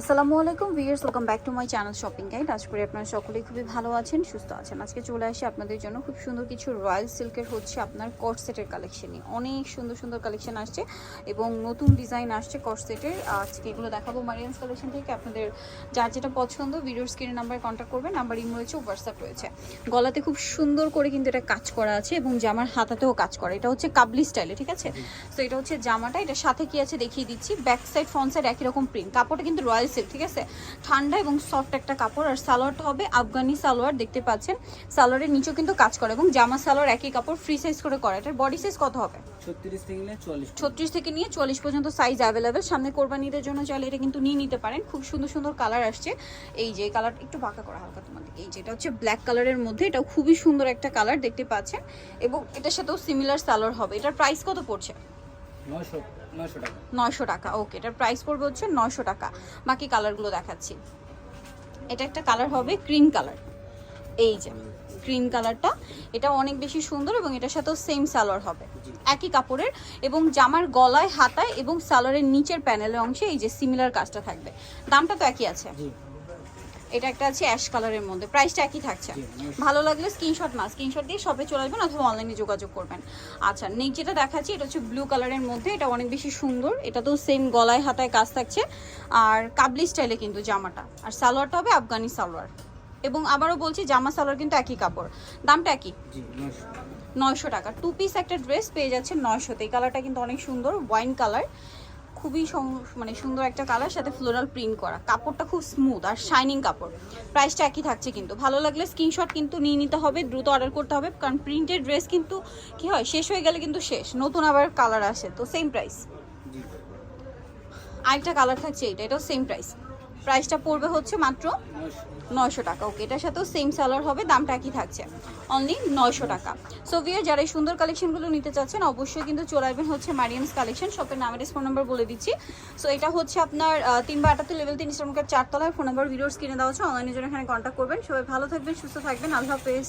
আসসালামু আলাইকুম viewers welcome back to my channel shopping guide. আজ করি আপনারা সকলেই খুবই ভালো আছেন সুস্থ আছেন। আজকে চলে আসি আপনাদের জন্য খুব সুন্দর কিছু রয়্যাল সিল্কের হচ্ছে আপনার কট সেটের কালেকশনই অনেক সুন্দর সুন্দর কালেকশন আসছে এবং নতুন ডিজাইন আসছে কট সেটের। আজকে এগুলো দেখাবো মারিয়ান্স কালেকশন থেকে। আপনাদের যার যেটা পছন্দ ভিডিওর স্ক্রিনের নাম্বারে কন্ট্যাক্ট করবেন। নাম্বার ইমো রয়েছে হোয়াটসঅ্যাপ রয়েছে। গলাতে খুব সুন্দর করে কিন্তু এটা কাজ করা আছে এবং জামার হাতাতেও কাজ করা। এটা হচ্ছে কাবলি স্টাইলে ঠিক আছে? তো এটা হচ্ছে জামাটা। এটা সাথে কি আছে দেখিয়ে দিচ্ছি। ব্যাক সাইড ফ্রন্ট সাইড একই রকম প্রিন্ট কাপড়টা কিন্তু রয়্যাল সিল্ক ঠিক আছে? ঠান্ডা এবং সফট একটা কাপড় আর সালোয়ারটা হবে আফগানি সালোয়ার দেখতে পাচ্ছেন? সালোয়ারের নিচেও কিন্তু কাজ করে এবং জামা সালোয়ার একই কাপড় ফ্রি সাইজ করে করা। এটার বডি সাইজ কত হবে? ছত্রিশ থেকে নিয়ে চল্লিশ পর্যন্ত। সাইজ অ্যাভেলেবেল সামনে কোরবানিদের জন্য চাইলে এটা কিন্তু নিয়ে নিতে পারেন। খুব সুন্দর সুন্দর কালার আসছে। এই যে কালার একটু বাঁকা করা হালকা তোমাদের। এই যে এটা হচ্ছে ব্ল্যাক কালারের মধ্যে। এটাও খুবই সুন্দর একটা কালার দেখতে পাচ্ছেন? এবং এটার সাথেও সিমিলার সালোয়ার হবে। এটার প্রাইস কত পড়ছে? নয়শো। নয়শো টাকা। ওকে এটার প্রাইস পড়বে হচ্ছে নয়শো টাকা। বাকি কালারগুলো দেখাচ্ছি। এটা একটা কালার হবে ক্রিম কালার এই যে ক্রিম কালারটা এটা অনেক বেশি সুন্দর এবং এটার সাথেও সেম সালোয়ার হবে। একই কাপড়ের এবং জামার গলায় হাতায় এবং সালোয়ারের নিচের প্যানেলের অংশে এই যে সিমিলার কাজটা থাকবে। দামটা তো একই আছে। এটা একটা আছে অ্যাশ কালারের মধ্যে। প্রাইসটা একই থাকছে। ভালো লাগলে স্ক্রিনশট না স্ক্রিনশট দিয়ে শপে চলে আসবেন অথবা অনলাইনে যোগাযোগ করবেন। আচ্ছা নেক্সট যেটা দেখাচ্ছি এটা হচ্ছে ব্লু কালারের মধ্যে। এটা অনেক বেশি সুন্দর। এটা তো সেম গলায় হাতায় কাজ থাকছে। আর কাবলি স্টাইলে কিন্তু জামাটা। আর সালোয়ারটা হবে আফগানি সালোয়ার। এবং আবারও বলছি জামা সালোয়ার কিন্তু একই কাপড়। দামটা একই? নয়শো টাকা। টু পিস একটা ড্রেস পেয়ে যাচ্ছে নয়শোতে। এই কালারটা কিন্তু অনেক সুন্দর ওয়াইন কালার খুবই মানে সুন্দর একটা কালার সাথে ফ্লোরাল প্রিন্ট করা। কাপড়টা খুব স্মুথ আর শাইনিং কাপড়। প্রাইসটা একই থাকছে কিন্তু। ভালো লাগলে স্ক্রিনশট কিন্তু নিয়ে নিতে হবে দ্রুত অর্ডার করতে হবে কারণ প্রিন্টেড ড্রেস কিন্তু কি হয় শেষ হয়ে গেলে কিন্তু শেষ। নতুন আবার কালার আসে তো সেম প্রাইস আরেকটা কালার থাকছে এটা এটাও সেম প্রাইস প্রাইসটা পড়বে হচ্ছে মাত্র নয়শো টাকা। ওকে এটার সাথেও সেম সালার হবে, দামটা একই থাকছে। অনলি নয়শো টাকা। সো ভিয়ার যারা এই সুন্দর কালেকশনগুলো নিতে চাচ্ছেন, অবশ্যই কিন্তু চলে আসবেন হচ্ছে মারিয়ামস কালেকশন শপের নামের ফোন নাম্বার বলে দিচ্ছি। সো এটা হচ্ছে আপনার তিন বা আটাত্তর লেভেল তিন ইসলামকার চারতলায় ফোন নাম্বার ভিডিওস কিনে দেওয়া হচ্ছে অনলাইনের জন্য এখানে কন্ট্যাক্ট করবেন। সবাই ভালো থাকবেন, সুস্থ থাকবেন। আল্লাহ হাফেজ।